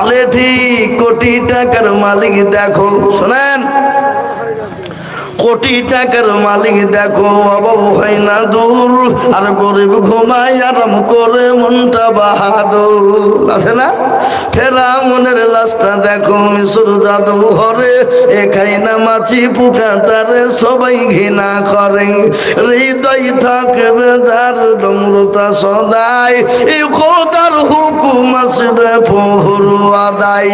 তাহলে ঠিক কোটি টাকার মালিক দেখো, শোনেন। কোটি টাকার মালিক দেখো, অভাব হয় না দূর, আর গরিব ঘুমায় আরাম করে মনটা বাহাদুর। আছে না? ফেরা মনের লাশটা দেখো, মিশর জাদু ঘরে, একাই না মাছি পুকা তারে, সবাই ঘৃণা করে। হৃদয় থাকবে যার নম্রতা সদাই, এই খোদার হুকুম আসবে আদায়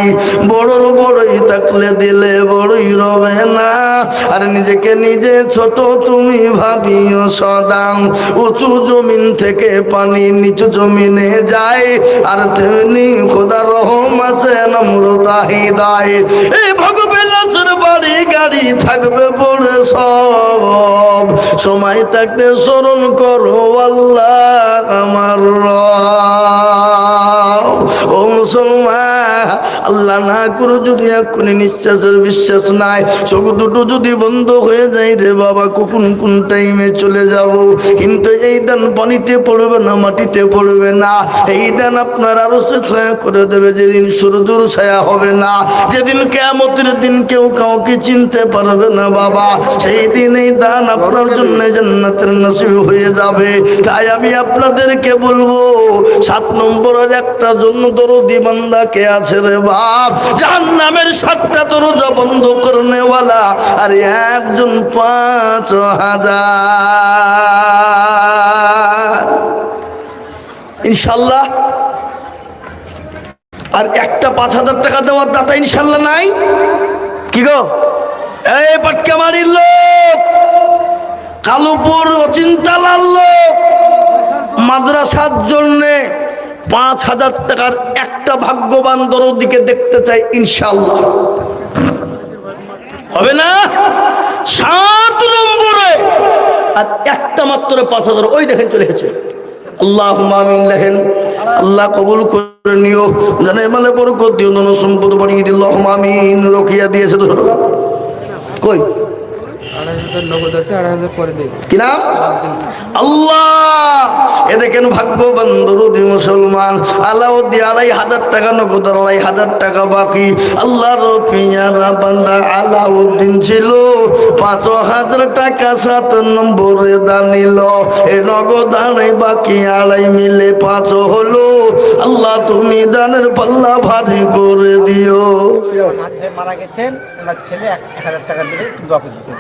বড়র বড়ই থাকলে দিলে বড়ই রবে না। আর নিজেকে নিজে ছোট তুমি ভাবিও সদাম উঁচু জমিন থেকে পানি নিচু জমিনে যায়। আর তেমনি খোদা রহম আছে নম্রতা হৃদয়। এই ভগবিলাসের বাড়ি গাড়ি থাকবে পড়ে সব। সময় থাকতে স্মরণ করো আল্লাহ আমার। ও মুসলমান আল্লাহ না করে যদি এক্ষুনি নিঃশ্বাসের বিশ্বাস নাই, চোখ দুটো যদি বন্ধ হয়ে যায় রে বাবা, কখন কোন টাইমে চলে যাব? কিন্তু এই দান পানিতে পড়বে না, মাটিতে পড়বে না। এই দান আপনার আরও সে ছায়া করে দেবে, যেদিন সূর্যর ছায়া হবে না। যেদিন কেমতের দিন কেউ কাউকে চিনতে পারবে না বাবা। সেই দিন এই দান আপনার জন্য জান্নাতের নসিব হয়ে যাবে। তাই আমি আপনাদেরকে বলব সাত নম্বরের একটা জন্য দরদি বান্দা কে আছে রে বাপ? জাহান্নামের সাতটা দরজা বন্ধ করনেওয়ালা। আর একজন পাঁচ হাজার। ইনশাল্লাহ। আর একটা পাঁচ হাজার টাকা দেওয়ার দাতা ইনশাল্লাহ নাই? কি গো? এই পাটকামারির লোক, কালুপুর অচিন্তালার লোক। মাদ্রাসার জন্যে পাঁচ হাজার টাকার একটা ভাগ্যবান দরদিকে দেখতে চাই ইনশাল্লাহ হবে না? সাত নম্বরে। আর একটা মাত্র পাঁচ হাজার ওই দেখেন চলে গেছে। আল্লাহ আমিন লেখেন আল্লাহ কবুল করে নিও। জানে মানে বরকত দিও ধন সম্পদ বাড়িয়ে দিল। আমিন রকিয়া দিয়েছে ধরো কই? আড়াই হাজার নগদ আছে আড়াই হাজার পরে দেবে। কি নাম? আল্লাহ! এ দেখেন ভাগ্যবান দরুদি মুসলমান আলাউদ্দি আড়াই হাজার টাকা নগদ আড়াই হাজার টাকা বাকি। আল্লাহর পিয়ারা বান্দা আলাউদ্দিন ছিল পাঁচ হাজার টাকা সাত নম্বরে দানিল এ নগদ আড়াই বাকি আড়াই মিলে পাঁচ হলো। আল্লাহ তুমি দানের পাল্লা ভারী করে দিও। মারা গেছেন ওনার ছেলে এক এক হাজার টাকা দিলে দোয়া করে দিতে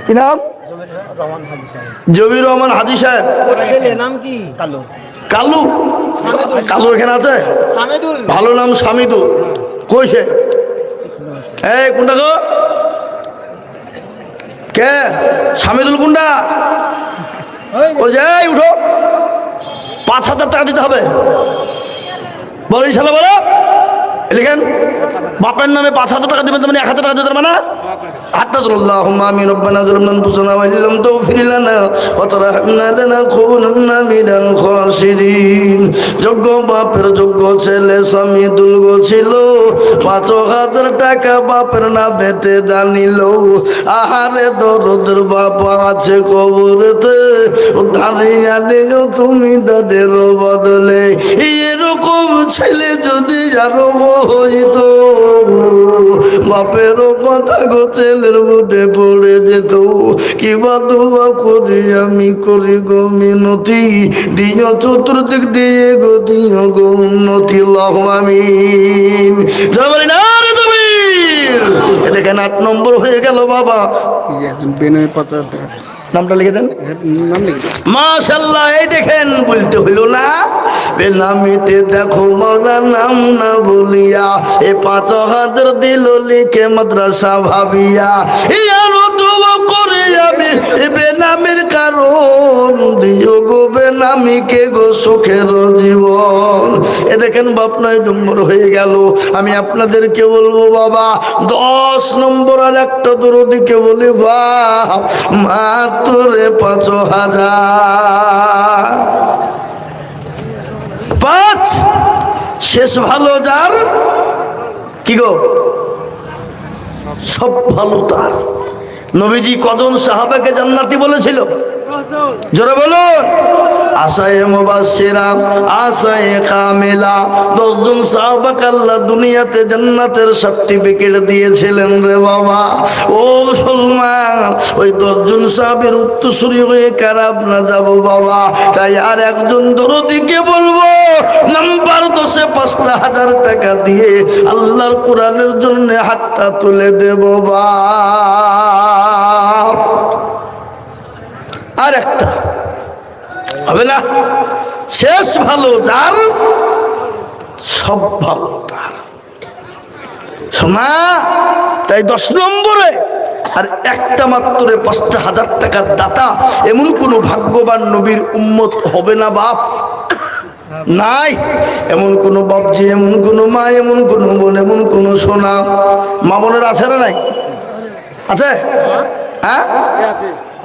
জমির রহমান হাজি সাহেব। জবির রহমান হাজি সাহেব। ছেলে নাম কি? কালো। কালু। কালু এখানে আছে? ভালো নাম স্বামীদু কইছে এই কোনটা গো? কে? স্বামীদুল কোনটা? ও যে। উঠো। পাঁচ হাজার টাকা দিতে হবে। বলো ইনশাল্লাহ বলো। লিখেন। বাপের নামে পাঁচ হাজার টাকা দেবেন মানে এক হাজার টাকা দিতে পারবে না যোগ্য বাপের যোগ্য ছেলে স্বামী দুর্গ ছিল, পাঁচ হাজার টাকা বাপের নামেতে দানিল। আহারে দরদের বাবা আছে কবরেতে, উদ্ধারে আনিও তুমি তাদের বদলে। এরকম ছেলে যদি আরও হইতো, বাপেরও কথা গো ছেলের বুটে পড়ে যেত। কিবা দোয়া করি আমি করি গো মিনতি। দিও চতুর্দিক দিয়ে গো, দিও গো উন্নতি লহমামি এটা না রে তুমি দেখেন আট নম্বর হয়ে গেল বাবা। বিনয় পাচার নামটা লিখে দেন। মাশাল্লাহ এই দেখেন বলতে হইল না? বেনামিতে দেখো মজা নাম না বলিয়া এ পাঁচ হাজার দিল লিখে মাদ্রাসা ভাবিয়া। আরও দোয়া করে আমি এ বেনামির কারণ দিও গো বেনামিকে গো সুখের জীবন? এ দেখেন বাপ নয় নম্বর হয়ে গেল। আমি আপনাদেরকে বলব, বাবা, দশ নম্বর আর একটা দরদিকে বলি বাপ মাত্র পাঁচ হাজার। পাঁচ? শেষ ভালো যার? কি গো? সব ভালো তার। নবীজি কজন সাহাবাকে জান্নাতি বলেছিল? জোরে বলুন। আশায় মুবাসসিরা আশায় কামিলা, দশজন সাহাবাক আল্লাহ দুনিয়াতে জান্নাতের সার্টিফিকেট দিয়েছিলেন রে বাবা। ও মুসলমান, ওই দশজন সাহাবের উত্তরসূরি হয়ে খারাপ না যাব বাবা? তাই আর একজন দরদিকে বলব? নাম্বার দশে পাঁচটা হাজার টাকা দিয়ে আল্লাহর কোরআনের জন্য হাতটা তুলে দেব বা আর একটা। হবে না? শেষ ভালো যার, সব ভালো তার। শোনা, তাই দশ নম্বরে, আর একটা মাত্র পাঁচটা হাজার টাকার দাতা, এমন কোনো ভাগ্যবান নবীর উম্মত হবে না বাপ। নাই, এমন কোনো বাপজি এমন কোনো মা, এমন কোনো বোন, এমন কোনো সোনা। মা বোনের আছে না নাই? আছে? হ্যাঁ?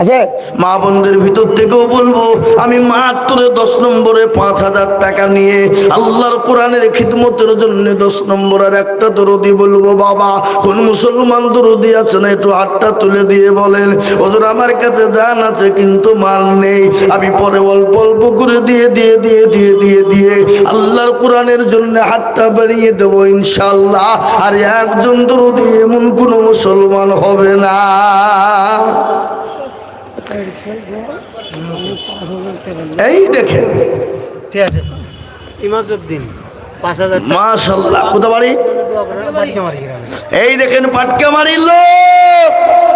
আছে? মা বোনদের ভিতর থেকেও বলব, আমি মাত্র দশ নম্বরে পাঁচ হাজার টাকা নিয়ে আল্লাহর কোরআনের খিদমতের জন্য দশ নম্বরের একটা দরদি বলব, বাবা, কোন মুসলমান দরদি আছে না, একটু হাতটা তুলে দিয়ে বলেন ওদের আমার কাছে জান আছে কিন্তু মাল নেই, আমি পরে অল্প অল্প করে দিয়ে দিয়ে দিয়ে দিয়ে দিয়ে দিয়ে আল্লাহর কোরআনের জন্য হাতটা বাড়িয়ে দেবো ইনশাল্লাহ আর একজন দরদি এমন কোনো মুসলমান হবে না। এই দেখেন। ঠিক আছে। ইমাজউদ্দিন মাশাল্লাহ কোথা বাড়ি? এই দেখেন পাটকা মারির লোক।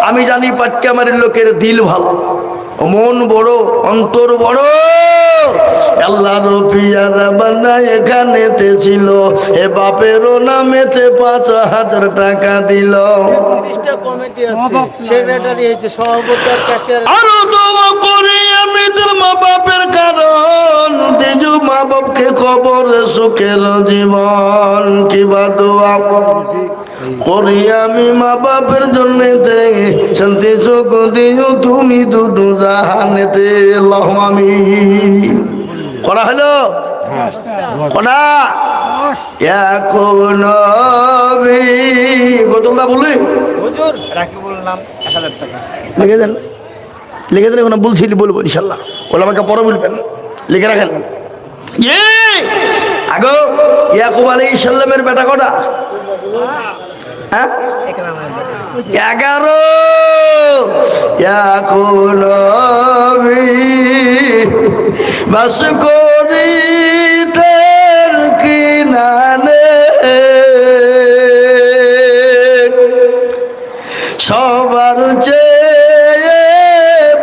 আমি জানি পাটকা মারির লোকের দিল ভালো। মন বড় অন্তর বড়। আল্লাহ রফিয়ারা বান্দা এখানেতে ছিল। এ বাপেরও নামেতে পাঁচ হাজার টাকা দিল। কমিটি আছে। সেক্রেটারি হয়েছে সভাপতি আর ক্যাশিয়ার। আরও দোয়া করি আমি তোর মা বাপের কারণ। মা বাপকে খবর সুখের জীবন। কিবা দোয়া? করি আমি মা বাপের জন্য শান্তি সুখ দিও তুমি দুদু জাহানেতে লহ আমি করা হলো? কটা? বলি। লিখে দেন। লিখে দেন এখন বলছি বলব ইনশাল্লাহ ওলা আমাকে পরে বলবেন। লিখে রাখেন। আগো ইয়াকুব আলী সাল্লামের বেটা কটা? এগারো। এখন বাস করিতে কিনানে। সবার চেয়ে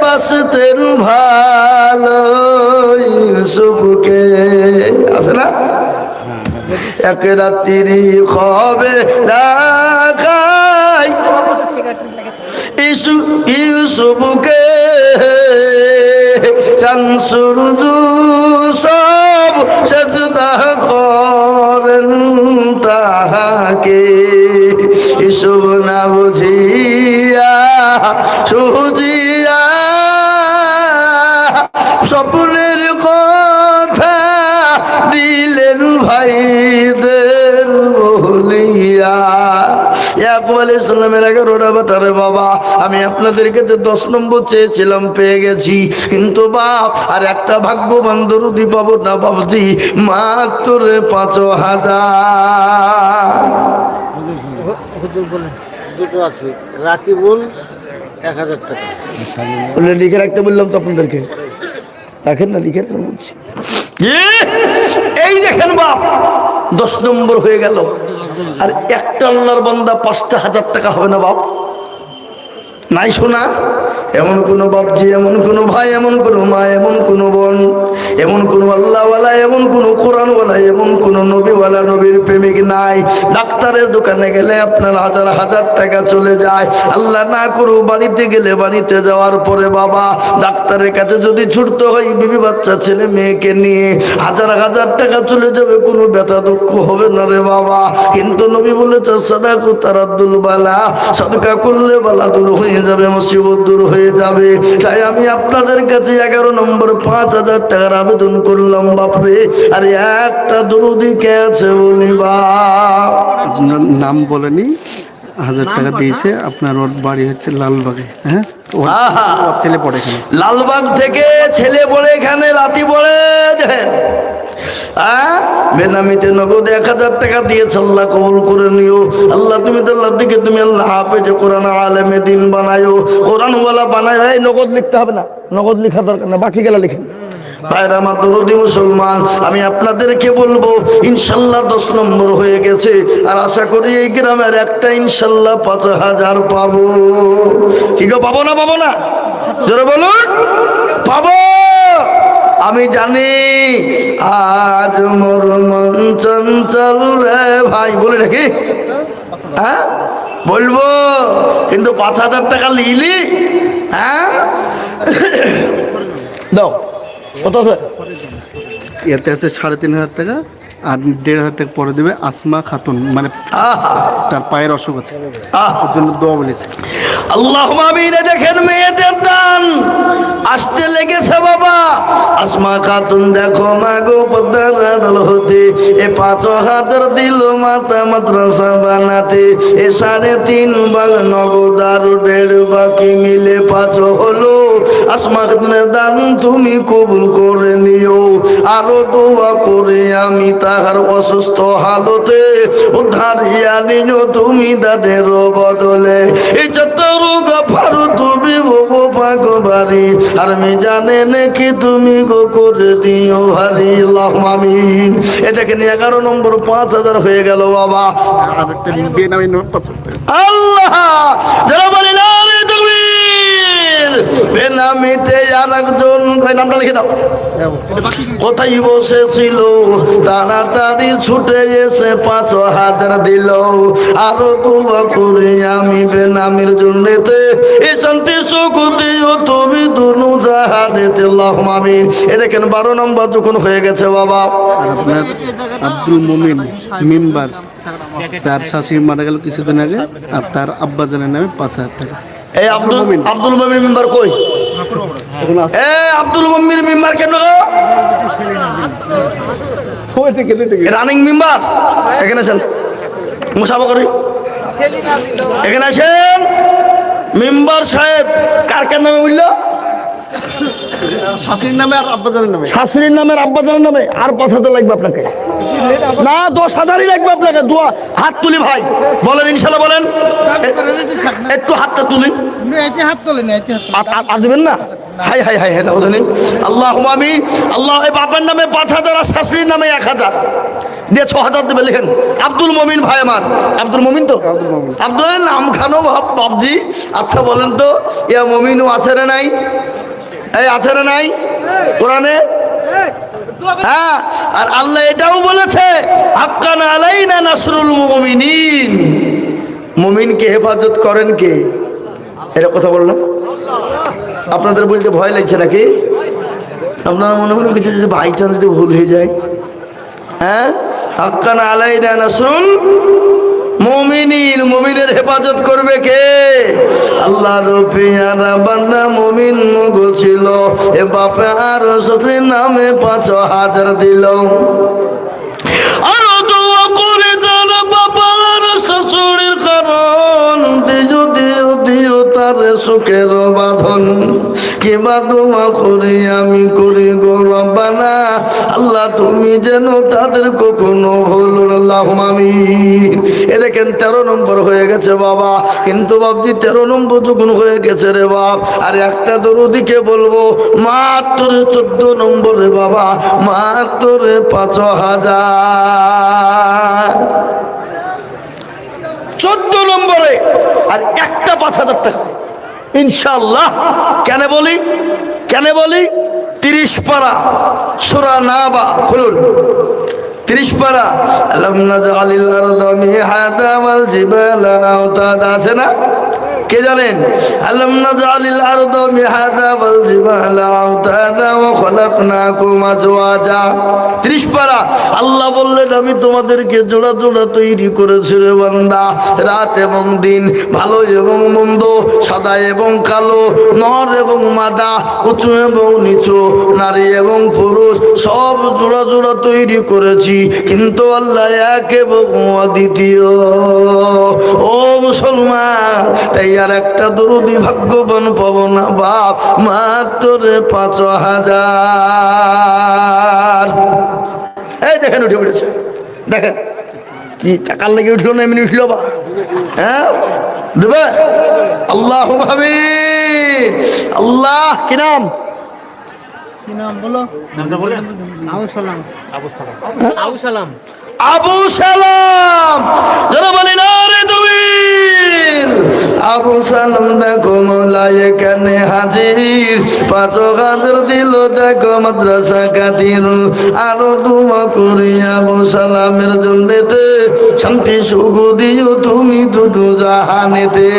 বাসতেন ভালো ইউসুফকে। আছে না? এক রাত্রি খবে রাখাই। ইসু ইউসুফকে চানসুর সব সেজদা করেন তাহাকে। ইসুব না বুঝিয়া সুজিয়া ভাইদের বলিয়া ইয়াকুব আলী ইসলামের এগারোটা বাটারে বাবা আমি আপনাদেরকে তো দশ নম্বর চেয়েছিলাম পেয়ে গেছি। কিন্তু বাপ আর একটা ভাগ্যবান দরুদি পাবো না বাবদি মাত্র পাঁচ হাজার। দুটো আছে রাকিবুল এক হাজার টাকা। বলে লিখে রাখতে বললাম তো আপনাদেরকে। রাখেন না লিখে রাখেন বলছি। এই দেখেন বাপ, দশ নম্বর হয়ে গেল। আর একটা আল্লাহর বান্দা পাঁচটা হাজার টাকা হবে না বাপ? নাই শোনা, এমন কোনো যে, এমন কোনো ভাই, এমন কোনো মা, এমন কোনো বোন। এমন কোনো আল্লাহওয়ালা, এমন কোনো কোরআনওয়ালা, এমন কোনো নবীওয়ালা, নবীর প্রেমিক নাই। ডাক্তারের দোকানে গেলে আপনার হাজার হাজার টাকা চলে যায়। আল্লাহ না করু বাড়িতে গেলে, বাড়িতে যাওয়ার পরে বাবা, ডাক্তারের কাছে যদি ছুটতে হয় বিবি বাচ্চা ছেলে মেয়েকে নিয়ে, হাজার হাজার টাকা চলে যাবে, কোনো ব্যথা দুঃখ হবে না রে বাবা। কিন্তু নবী বলেছে, সাদাকু তারাদ্দুল বালা সদকা করলে বালা দূর হয়ে যাবে, মুসিবত দূর হয়ে যাবে। তাই আমি আপনাদের কাছে এগারো নম্বর পাঁচ হাজার টাকার আবেদন করলাম বাপরে। আর একটা দরুদি কে আছে বলি বা। আপনার নাম বলেনি। হাজার টাকা দিয়েছে। আপনার ওর বাড়ি হচ্ছে লালবাগে হ্যাঁ? ছেলে পড়ে এখানে। লালবাগ থেকে ছেলে পড়ে এখানে লাতি পড়ে দেখেন। হ্যাঁ বেনামিতে নগদ এক হাজার টাকা দিয়েছে আল্লাহ কবুল করে নিও। আল্লাহ তুমি তো আল্লাহ দিকে তুমি আল্লাহ হাফেজ কোরআন আলেমে দিন বানায়ো। কোরআন ওয়ালা বানায়ো নগদ লিখতে হবে না। নগদ লেখা দরকার না বাকি গেলা লিখেন ভাইরা, আমার দরদি মুসলমান, আমি আপনাদেরকে বলব, ইনশাল্লাহ দশ নম্বর হয়ে গেছে। আর আশা করি এই গ্রামের একটা ইনশাল্লাহ পাঁচ হাজার পাবো। কি গো, পাবো না পাবো না? জোরে বলুন। পাবো। আমি জানি, আজ মোর মন চঞ্চল রে ভাই, বলে রাখি হ্যাঁ? বলব। কিন্তু পাঁচ হাজার টাকা লিলি হ্যাঁ? দাও। কত আছে? এতে আছে সাড়ে তিন হাজার টাকা আর দেড় হাজার টাকা পরে দেবে আসমা খাতুন মানে তার পায়ের অসুখ আছে। ওর জন্য দোয়া বলেছে। আল্লাহ মামিনে দেখেন মেয়েদের দান। আসতে লেগেছে বাবা। আসমা খাতুন দেখো মা গো পদ্মার আড়াল হতে। এ পাঁচ হাজার দিল মাতা মাদ্রাসা বানাতে। এ সাড়ে তিন বাগ নগদ আর দেড় বাকি মিলে পাঁচ হলো। আসমা দান তুমি কবুল করে নিও। আরও দোয়া করে আমি তাহার অসুস্থ হালতে উদ্ধার হিয়া নিও তুমি দাদের বদলে। এই চত্বর গফার তুমি গো পাক বাড়ি আর আমি জানে নাকি তুমি গো করে দিও ভারি আল্লাহ আমিন। এ দেখেন এগারো নম্বর পাঁচ হাজার হয়ে গেল বাবা। আল্লাহ যারা বলি না বেনামিতে আর একজন নামটা লিখে দাও। কোথায় বসেছিল তাড়াতাড়ি ছুটে এসে পাঁচ হাজার দিল। আরও দুয়া করে আমি বেনামির জন্যতে এ শান্তি, সুখ দিও তুমি দুনু জাহানেতে আল্লাহ আমিন। এ দেখেন, বারো নম্বর যখন হয়ে গেছে বাবা। আর আব্দুল মমিন মেম্বার, তার শাশুড়ি মারা গেল কিছুদিন আগে, আর তার আব্বা আব্বাজানের নামে পাঁচ হাজার টাকা। এই আব্দুল আব্দুল মমির মেম্বার কই? এ আব্দুল মমির মেম্বার কেন? Running member? এখানে আছেন মুসাফা করি এখানে আছেন মেম্বার সাহেব কার কার নামে বলল? শাশুড়ির নামে আর আব্বাজানের নামে? শাশুড়ির নামের আব্বাজানের নামে? আর পাঁচ হাজার লাগবে আপনাকে। না দশ হাজারই লাগবে আপনাকে। দোয়া হাত তুলি ভাই। বলেন ইনশাল্লাহ বলেন। একটু হাতটা তুলি। হাত তোলেন আর- আর- আর দিবেন না? হাই হাই হাই হ্যাঁ আল্লাহ আমি আল্লাহ বাবার নামে পাঁচ হাজার আর শাশুড়ির নামে এক হাজার। দিয়ে ছ হাজার দেবে লেখেন। আব্দুল মমিন ভাই আমার। আব্দুল মমিন তো? আব্দুল নাম খানো বাবজি আচ্ছা বলেন তো ইয়া মমিনও আছে রে নাই? এই আছে রে নাই? কোরআনে? হ্যাঁ আর আল্লাহ এটাও বলেছে, হাক্কান আলাইনা নাসরুল মুমিনিন। মুমিনকে হেফাজত করেন কে? এটা কথা বললাম আপনাদের বলতে ভয় লাগছে নাকি? আপনারা মনে মনে কিছু যদি বাই চান্স যদি ভুল হয়ে যায়। হ্যাঁ হাক্কান আলাইনা নাসরুল মুমিনিন, মুমিনের হেফাজত করবে কে? আল্লাহ রফিয়ারা বান্দা মুমিন মুগো ছিল। এ বাপে আর শ্বশুরের নামে পাঁচ হাজার দিল। আরও দোয়া করে তার বাবার শ্বশুরের কারণ। দিও দিও দিও তার সুখের বাঁধন। কিবা দোয়া করি আমি করি গো রব্বানা? আল্লাহ, তুমি যেন তাদের কখনো আল্লাহ আমি এ দেখেন, তেরো নম্বর হয়ে গেছে বাবা। কিন্তু বাবজি তেরো নম্বর যখন হয়ে গেছে রে বাপ, আর একটা দরদিকে বলব? মাত্র চোদ্দ নম্বরে বাবা, মাত্র পাঁচ হাজার। চোদ্দ নম্বরে, আর একটা পাঁচ হাজার টাকা। ইনশাল্লাহ কেন বলি? কেন বলি? তিরিশ পারা সুরা না বা খুলুন। তিরিশ পারা আছে না? কে জানেন? আলম নাজালিল আরদ মিহাদা ওয়াল জিবালা আওতাদা ওয়া খলাকনাকুম আজওয়াজা। 30 পারা। আল্লাহ বললেন, আমি তোমাদেরকে জোড়া জোড়া তৈরি করেছি রে বান্দা। রাত এবং দিন ভালো এবং মন্দ, সাদা এবং কালো, নর এবং মাদা, উঁচু এবং নিচু, নারী এবং পুরুষ, সব জোড়া জোড়া তৈরি করেছি। কিন্তু আল্লাহ এক এবং অদ্বিতীয়। ও মুসলমান, তাই আর একটা দরুদি ভাগ্যবান পাব না বাপ মাত্র পাঁচ হাজার। এই দেখেন উঠে পড়েছে। দেখেন কি টাকার লেগে উঠল না এমনি উঠল বা? হ্যাঁ? দেবে? আল্লাহ ভাবি আল্লাহ কি নাম? আবু সালাম। যারা বলি না রে তুমি আবু সালাম দেখো মোলাই এখানে হাজির। পাঁচ হাজার দিল দেখো মাদ্রাসা কাতির আরও তোমা আবু সালামের জন্যেতে শান্তি সুখ দিও তুমি দুটো জাহানেতে।